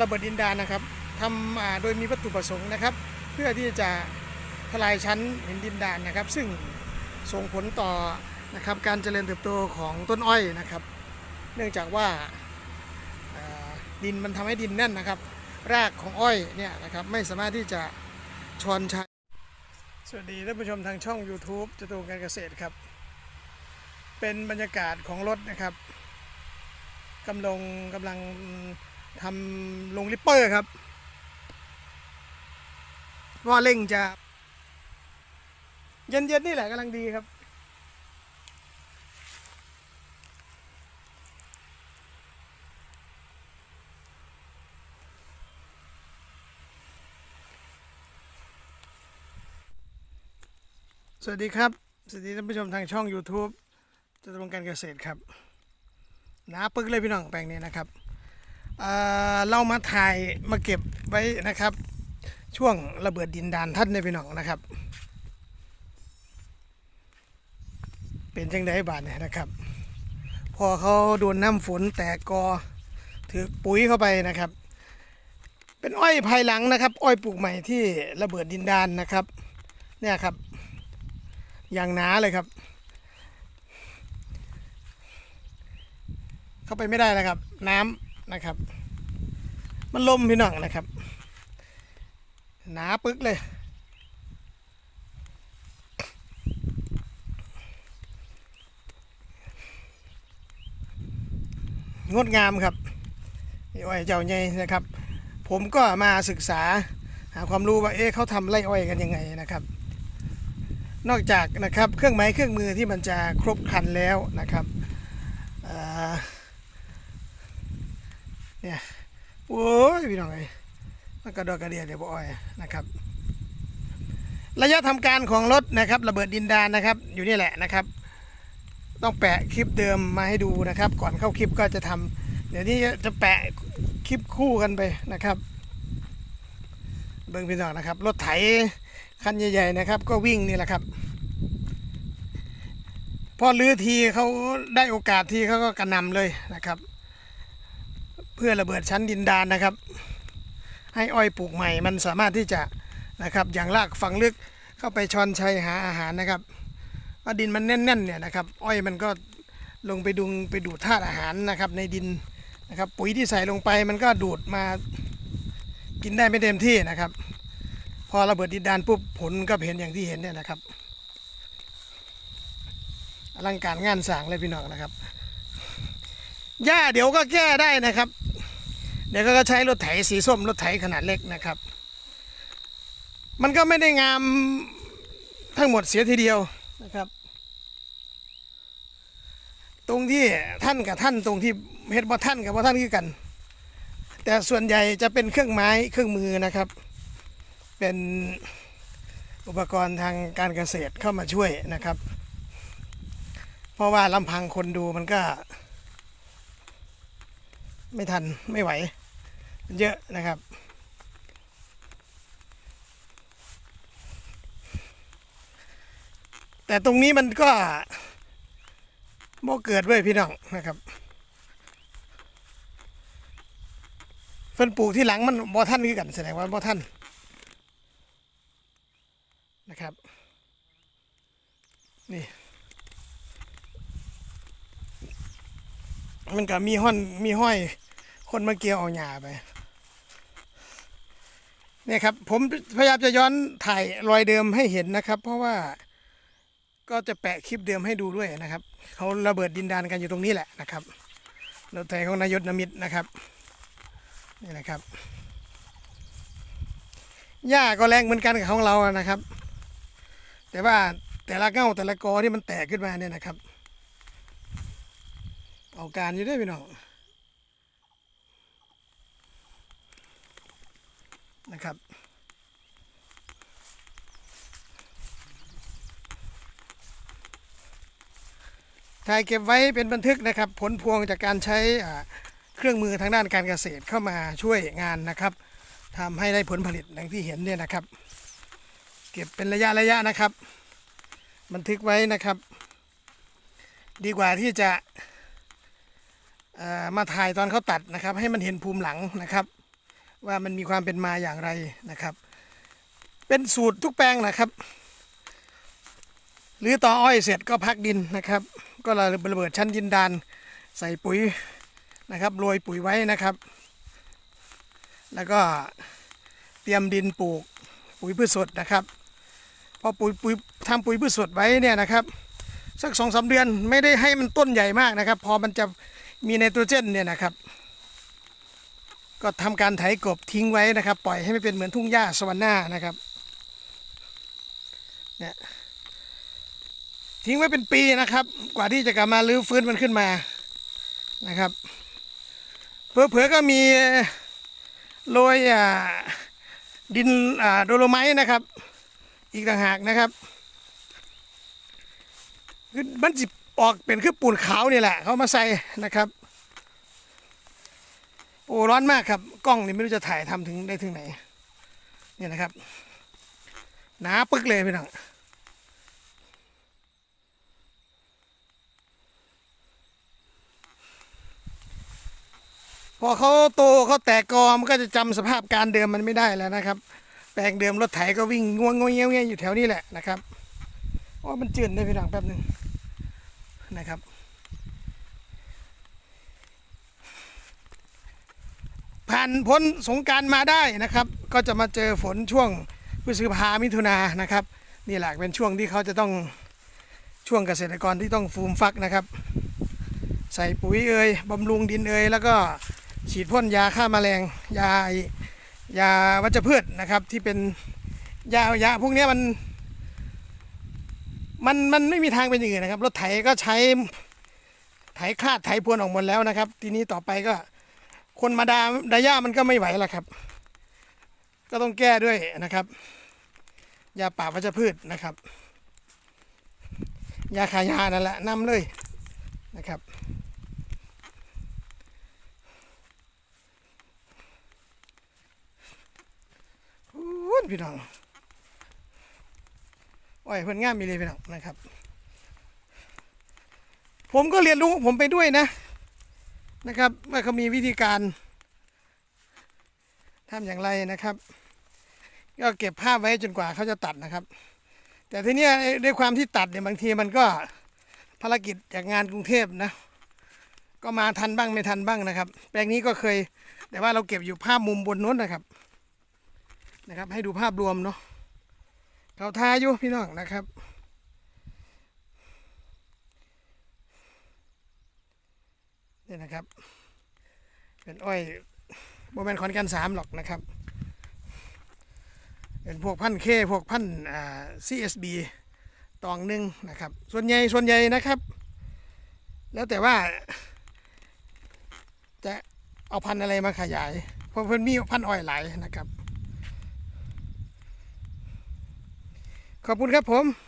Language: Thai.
ระเบิดดินแดานนะครับทำโดยมีวัตถุประสงค์นะครับ เพื่อที่จะทลายชั้นหินดินแดานนะครับ ซึ่งส่งผลต่อนะครับการเจริญเติบโตของต้นอ้อยนะครับ เนื่องจากว่าดินมันทำให้ดินแน่นนะครับ รากของอ้อยเนี่ยนะครับไม่สามารถที่จะชอนชัยสวัสดีท่านผู้ชมทางช่อง YouTube จตุรงการเกษตรครับ เป็นบรรยากาศของรถนะครับกำลังกำลัง ทำลงลิปเปอร์ครับ ว่าเร่งจะ เย็นๆนี่แหละกำลังดีครับสวัสดีครับ สวัสดีท่านผู้ชมทางช่อง YouTube จตุรงการเกษตรครับหนาปึกเลยพี่น้องแปลงนี้นะครับ เรามาถ่ายมาเก็บไว้นะครับ ช่วงระเบิดดินดานท่านในพี่น้องนะครับ เป็นจังไดบาทเนี่ยนะครับ พอเขาโดนน้ำฝนแตกกอถือปุ๋ยเข้าไปนะครับ เป็นอ้อยภายหลังนะครับ อ้อยปลูกใหม่ที่ระเบิดดินดานนะครับ เนี่ยครับ อย่างหนาเลยครับ เข้าไปไม่ได้นะครับ น้ำนะครับ มันลมพี่น้องนะครับ หนาปึกเลย งดงามครับนี่อ้อยเจ้าใหญ่นะครับ ผมก็มาศึกษาหาความรู้ว่าเอ๊ะเขาทำไร่อ้อยกันยังไงนะครับ นอกจากนะครับเครื่องไม้เครื่องมือที่มันจะครบครันแล้วนะครับเเนี่ย โอ้ยพี่น้องเอ้ยมันกระดอกกระเดียเดี๋ยวบอ้อยนะครับ ระยะทำการของรถนะครับระเบิดดินดานนะครับ อยู่นี่แหละนะครับ ต้องแปะคลิปเดิมมาให้ดูนะครับ ก่อนเข้าคลิปก็จะทำเดี๋ยวนี้จะแปะคลิปคู่กันไปนะครับ เบิ้งพี่น้องนะครับ รถไถคันใหญ่ๆนะครับ ก็วิ่งนี่แหละครับพอลื้อทีเขาได้โอกาสทีเขาก็กระนำเลยนะครับ เพื่อระเบิดชั้นดินดานนะครับ ให้อ้อยปลูกใหม่มันสามารถที่จะนะครับอย่างรากฝังลึกเข้าไปชอนชัยหาอาหารนะครับว่าดินมันแน่นๆเนี่ยนะครับ อ้อยมันก็ลงไปดุงไปดูดธาตุอาหารนะครับ ในดินนะครับปุ๋ยที่ใส่ลงไปมันก็ดูดมากินได้ไม่เต็มที่นะครับ พอระเบิดดินดานปุ๊บผลก็เห็นอย่างที่เห็นเนี่ยนะครับอลังการงานสางเลยพี่น้องนะครับหญ้าเดี๋ยวก็แก้ได้นะครับ เดี๋ยวก็ใช้รถไถสีส้มรถไถขนาดเล็กนะครับ มันก็ไม่ได้งามทั้งหมดเสียทีเดียวนะครับ ตรงที่ท่านกับท่านตรงที่เฮ็ดบ่ท่านกับบ่ท่านคือกัน แต่ส่วนใหญ่จะเป็นเครื่องไม้เครื่องมือนะครับ เป็นอุปกรณ์ทางการเกษตรเข้ามาช่วยนะครับ เพราะว่าลำพังคนดูมันก็ ไม่ทันไม่ไหว เยอะนะครับ แต่ตรงนี้มันก็โมเกิดไว้ยพี่น้องนะครับเพิ่นปลูกที่หลังมันบ่ท่านคือกันแสดงว่าบ่ท่านนะครับ นี่มันก็มีห้อนมีห้อย คนมาเกี่ยวเอาหญ้าไป เนี่ยครับผมพยายามจะย้อนถ่ายรอยเดิมให้เห็นนะครับ เพราะว่าก็จะแปะคลิปเดิมให้ดูด้วยนะครับเขาระเบิดดินดานกันอยู่ตรงนี้แหละนะครับรถไถของนายศนมิตรนะครับนี่นะครับหญ้าก็แรงเหมือนกันกับของเราอะนะครับ แต่ว่าแต่ละเก้าแต่ละกอที่มันแตกขึ้นมาเนี่ยนะครับ เอาการอยู่ด้วยพี่น้อง นะครับ ถ่ายเก็บไว้เป็นบันทึกนะครับ ผลพวงจากการใช้เครื่องมือทางด้านการเกษตรเข้ามาช่วยงานนะครับทำให้ได้ผลผลิตอย่างที่เห็นเนี่ยนะครับ เก็บเป็นระยะระยะนะครับ บันทึกไว้นะครับ ดีกว่าที่จะมาถ่ายตอนเขาตัดนะครับ ให้มันเห็นภูมิหลังนะครับ ว่ามันมีความเป็นมาอย่างไรนะครับ เป็นสูตรทุกแปลงนะครับ หรือต่ออ้อยเสร็จก็พักดินนะครับ ก็ระเบิดชั้นดินดานใส่ปุ๋ยนะครับโรยปุ๋ยไว้นะครับ แล้วก็เตรียมดินปลูกปุ๋ยพืชสดนะครับพอปุ๋ยปุ๋ยทำปุ๋ยพืชสดไว้เนี่ยนะครับสักสองสาเดือนไม่ได้ให้มันต้นใหญ่มากนะครับ พอมันจะมีไนโตรเจนเนี่ยนะครับ ก็ทำการไถกบทิ้งไว้นะครับ ปล่อยให้ไมันเป็นเหมือนทุ่งหญ้าสวรรค์หน้านะครับเนี่ยทิ้งไว้เป็นปีนะครับ กว่าที่จะกลับมาลื้อฟื้นมันขึ้นมานะครับเผลอๆก็มีโรยดินโดโลไมต์นะครับ อีกต่างหากนะครับคือมันจิออกเป็นคือปูนขาวนี่แหละ เขามาใส่นะครับ โอ้ร้อนมากครับ กล้องนี่ไม่รู้จะถ่ายทำถึงได้ถึงไหน เนี่ยนะครับ หนาปึกเลยพี่น้องพอเขาโตเขาแตกกอมก็จะจำสภาพการเดิมมันไม่ได้แล้วนะครับ แปลงเดิมรถไถก็วิ่งงวงงวงเงี้ยวเงี้ยอยู่แถวนี้แหละนะครับโอ้มันจืดเลยพี่น้องแป๊บหนึ่งนะครับ ผ่านพ้นสงการมาได้นะครับ ก็จะมาเจอฝนช่วงพฤษภามิถุนานะครับ นี่แหละเป็นช่วงที่เขาจะต้องช่วงเกษตรกรที่ต้องฟูมฟักนะครับ ใส่ปุ๋ยเอ่ยบำรุงดินเอ่ยแล้วก็ฉีดพ่นยาฆ่าแมลงยายาวัชพืชนะครับ ที่เป็นยายาพวกนี้มันมันมันไม่มีทางเป็นอย่างอื่นนะครับ รถไถก็ใช้ไถคาดไถพรวนออกหมดแล้วนะครับ ทีนี้ต่อไปก็ คนมาดาดาย่ามันก็ไม่ไหวล้วครับ ก็ต้องแก้ด้วยนะครับ ยาป่าวัชพืชนะครับ ยาขายานั่นแหละนำเลยนะครับอู้ยพี่น้องโอ้ยเพิ่อนงามมีเลยพี่น้องนะครับ ผมก็เรียนรู้ผมไปด้วยนะ นะครับว่าเขามีวิธีการทำอย่างไรนะครับ ก็เก็บภาพไว้จนกว่าเขาจะตัดนะครับ แต่ทีนี้ด้วยความที่ตัดเนี่ยบางทีมันก็ภารกิจจากงานกรุงเทพนะก็มาทันบ้างไม่ทันบ้างนะครับ แปลงนี้ก็เคย แต่ว่าเราเก็บอยู่ภาพมุมบนนู้นนะครับ นะครับ ให้ดูภาพรวมเนาะเขาทาอยู่พี่น้องนะครับ นี่นะครับ เป็นอ้อยโมเมนขอนแกันสามหรอกนะครับเป็นพวกพันเคพวกพันอ่า CSB ตองหนึ่งนะครับ ส่วนใหญ่ส่วนใหญ่นะครับ แล้วแต่ว่า จะเอาพันอะไรมาขยาย เพราะเพิ่อนมีพันอ้อยหลายนะครับ ขอบคุณครับผม